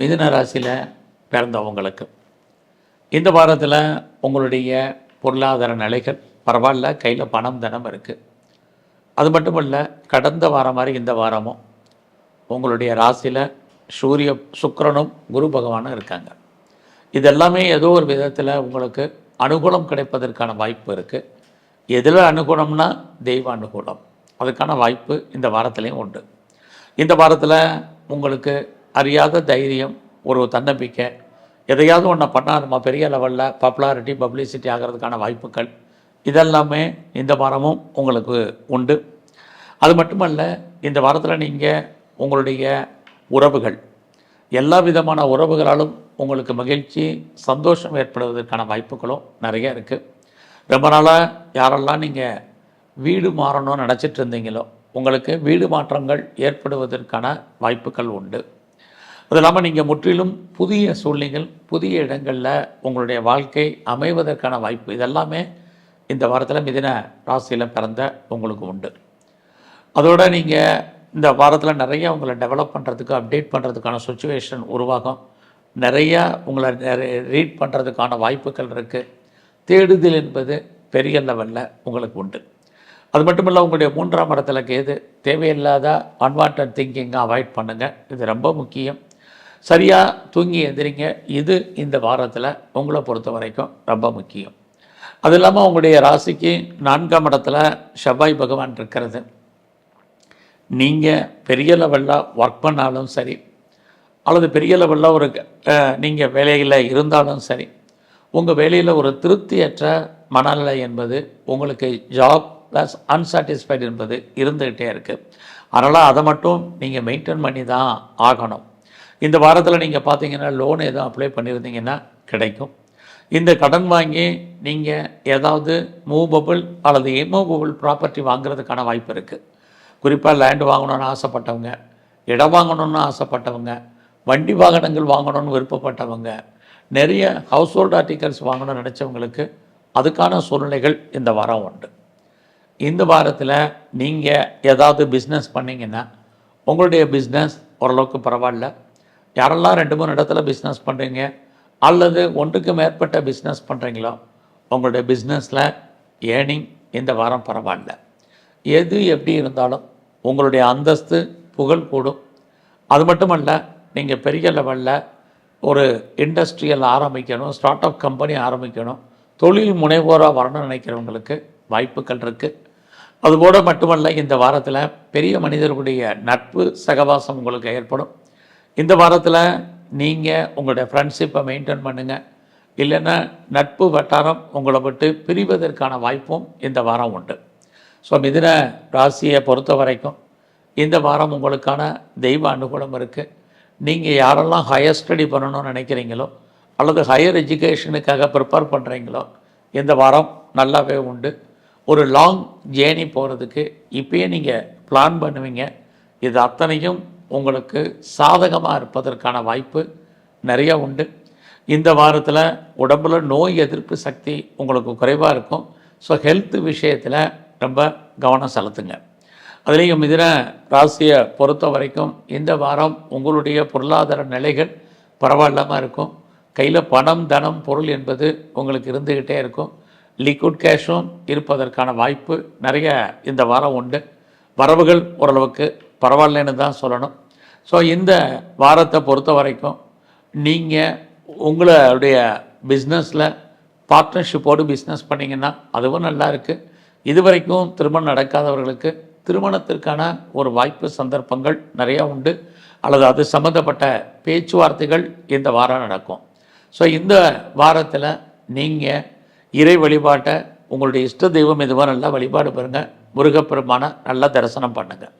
மிதுன ராசியில் பிறந்தவங்களுக்கு. இந்த வாரத்தில் உங்களுடைய பொருளாதார நிலைகள் பரவாயில்ல கையில் பணம் தினம் இருக்குது அது மட்டும் இல்லை கடந்த வாரம் மாதிரி இந்த வாரமும் உங்களுடைய ராசியில் சூரிய சுக்கரனும் குரு பகவானும் இருக்காங்க. இதெல்லாமே ஏதோ ஒரு விதத்தில் உங்களுக்கு அனுகூலம் கிடைப்பதற்கான வாய்ப்பு இருக்குது எதில் அனுகூலம்னா தெய்வ அனுகூலம். அதுக்கான வாய்ப்பு இந்த வாரத்துலேயும் உண்டு. இந்த வாரத்தில் உங்களுக்கு அறியாத தைரியம் ஒரு தன்னம்பிக்கை. எதையாவது ஒன்றை பண்ணால் நம்ம பெரிய லெவலில் பாப்புலாரிட்டி பப்ளிசிட்டி ஆகிறதுக்கான வாய்ப்புகள். இதெல்லாமே இந்த வாரமும் உங்களுக்கு உண்டு. அது மட்டுமல்ல இந்த வாரத்தில் நீங்கள் உங்களுடைய உறவுகள். எல்லா விதமான உறவுகளாலும் உங்களுக்கு மகிழ்ச்சி சந்தோஷம் ஏற்படுவதற்கான வாய்ப்புகளும் நிறைய இருக்குது ரொம்ப நாளாக யாரெல்லாம் நீங்கள் வீடு மாறணும்னு நினச்சிட்டு இருந்தீங்களோ உங்களுக்கு வீடு மாற்றங்கள் ஏற்படுவதற்கான வாய்ப்புகள் உண்டு. அது இல்லாமல் நீங்கள் முற்றிலும் புதிய சூழ்நிலைகள் புதிய இடங்களில் உங்களுடைய வாழ்க்கை அமைவதற்கான வாய்ப்பு இதெல்லாமே இந்த வாரத்தில் மிதின ராசியில் பிறந்த உங்களுக்கு உண்டு. அதோட நீங்கள் இந்த வாரத்தில் நிறைய உங்களை டெவலப் பண்ணுறதுக்கு அப்டேட் பண்ணுறதுக்கான சுச்சுவேஷன் உருவாகும். நிறையா உங்களை ரீட் பண்ணுறதுக்கான வாய்ப்புகள் இருக்குது தேடுதல் என்பது பெரிய லெவலில் உங்களுக்கு உண்டு. அது மட்டும் இல்லை உங்களுடைய மூன்றாம் இடத்துல கேது தேவையில்லாத அன்வான்ட் திங்கிங்கை அவாய்ட் பண்ணுங்கள் இது ரொம்ப முக்கியம். சரியாக தூங்கி எந்திரிங்க. இது இந்த வாரத்தில் உங்களை பொறுத்த வரைக்கும் ரொம்ப முக்கியம். அது இல்லாமல் உங்களுடைய ராசிக்கு நான்காம் இடத்துல செவ்வாய் பகவான் இருக்கிறது. நீங்கள் பெரிய லெவலில் ஒர்க் பண்ணாலும் சரி அல்லது பெரிய லெவலில் ஒரு நீங்கள் வேலையில் இருந்தாலும் சரி உங்கள் வேலையில் ஒரு திருப்தியற்ற மனநிலை என்பது உங்களுக்கு ஜாப் ப்ளஸ் அன்சாட்டிஸ்ஃபைடு என்பது இருந்துக்கிட்டே இருக்குது அதனால் அதை மட்டும் நீங்கள் மெயின்டைன் பண்ணி தான் ஆகணும். இந்த வாரத்தில் நீங்கள் பார்த்தீங்கன்னா லோன் எதுவும் அப்ளை பண்ணியிருந்தீங்கன்னா கிடைக்கும். இந்த கடன் வாங்கி நீங்கள் ஏதாவது மூவபிள் அல்லது இம்மூவபிள் ப்ராப்பர்ட்டி வாங்குறதுக்கான வாய்ப்பு இருக்குது குறிப்பாக லேண்ட் வாங்கணும்னு ஆசைப்பட்டவங்க இடம் வாங்கணும்னு ஆசைப்பட்டவங்க வண்டி வாகனங்கள் வாங்கணும்னு விருப்பப்பட்டவங்க நிறைய ஹவுஸ் ஹோல்டு ஆர்டிகல்ஸ் வாங்கணும்னு நினச்சவங்களுக்கு அதுக்கான சூழ்நிலைகள் இந்த வாரம் உண்டு. இந்த வாரத்தில் நீங்கள் ஏதாவது பிஸ்னஸ் பண்ணிங்கன்னா உங்களுடைய பிஸ்னஸ் ஓரளவுக்கு பரவாயில்ல. யாரெல்லாம் ரெண்டு மூணு இடத்துல பிஸ்னஸ் பண்ணுறீங்க அல்லது ஒன்றுக்கு மேற்பட்ட பிஸ்னஸ் பண்ணுறீங்களோ உங்களுடைய பிஸ்னஸில் ஏர்னிங் இந்த வாரம் பரவாயில்ல. எது எப்படி இருந்தாலும் உங்களுடைய அந்தஸ்து புகழ் கூடும். அது மட்டுமல்ல நீங்கள் பெரிய லெவலில் ஒரு இண்டஸ்ட்ரியல் ஆரம்பிக்கணும் ஸ்டார்ட் அப் கம்பெனி ஆரம்பிக்கணும் தொழில் முனைவோராக வரணும்னு நினைக்கிறவங்களுக்கு வாய்ப்புகள் இருக்குது அதுபோல் மட்டுமல்ல இந்த வாரத்தில் பெரிய மனிதர்களுடைய நட்பு சகவாசம் உங்களுக்கு ஏற்படும். இந்த வாரத்தில் நீங்கள் உங்களுடைய ஃப்ரெண்ட்ஷிப்பை மெயின்டைன் பண்ணுங்கள் இல்லைன்னா நட்பு வட்டாரம் உங்களை விட்டு பிரிவதற்கான வாய்ப்பும் இந்த வாரம் உண்டு. ஸோ மிதின ராசியை பொறுத்த வரைக்கும் இந்த வாரம் உங்களுக்கான தெய்வ அனுகூலம் இருக்குது நீங்கள் யாரெல்லாம் ஹையர் ஸ்டடி பண்ணணும்னு நினைக்கிறீங்களோ அல்லது ஹையர் எஜுகேஷனுக்காக ப்ரிப்பேர் பண்ணுறீங்களோ இந்த வாரம் நல்லாவே உண்டு. ஒரு லாங் ஜேர்னி போகிறதுக்கு இப்போயே நீங்கள் பிளான் பண்ணுவீங்க. இது அத்தனையும் உங்களுக்கு சாதகமாக இருப்பதற்கான வாய்ப்பு நிறைய உண்டு. இந்த வாரத்தில் உடம்புல நோய் எதிர்ப்பு சக்தி உங்களுக்கு குறைவாக இருக்கும். ஸோ ஹெல்த் விஷயத்தில் ரொம்ப கவனம் செலுத்துங்க. அதுலேயும் மிதின ராசியை பொறுத்த வரைக்கும் இந்த வாரம் உங்களுடைய பொருளாதார நிலைகள் பரவாயில்லாமல் இருக்கும். கையில் பணம் தனம் பொருள் என்பது உங்களுக்கு இருந்துக்கிட்டே இருக்கும். லிக்விட் கேஷும் இருப்பதற்கான வாய்ப்பு நிறைய இந்த வாரம் உண்டு. வரவுகள் ஓரளவுக்கு பரவாயில்லைன்னு தான் சொல்லணும். ஸோ இந்த வாரத்தை பொறுத்த வரைக்கும் நீங்கள் உங்களுடைய பிஸ்னஸில் பார்ட்னர்ஷிப்போடு பிஸ்னஸ் பண்ணிங்கன்னா அதுவும் நல்லா இருக்குது இது வரைக்கும் திருமணம் நடக்காதவர்களுக்கு திருமணத்திற்கான ஒரு வாய்ப்பு சந்தர்ப்பங்கள் நிறையா உண்டு. அல்லது அது சம்மந்தப்பட்ட பேச்சுவார்த்தைகள் இந்த வாரம் நடக்கும். ஸோ இந்த வாரத்தில் நீங்கள் இறை வழிபாட்டை உங்களுடைய இஷ்ட தெய்வம் எதுவாக நல்லா வழிபாடு பாருங்கள் முருகப்பெருமானை நல்லா தரிசனம் பண்ணுங்கள்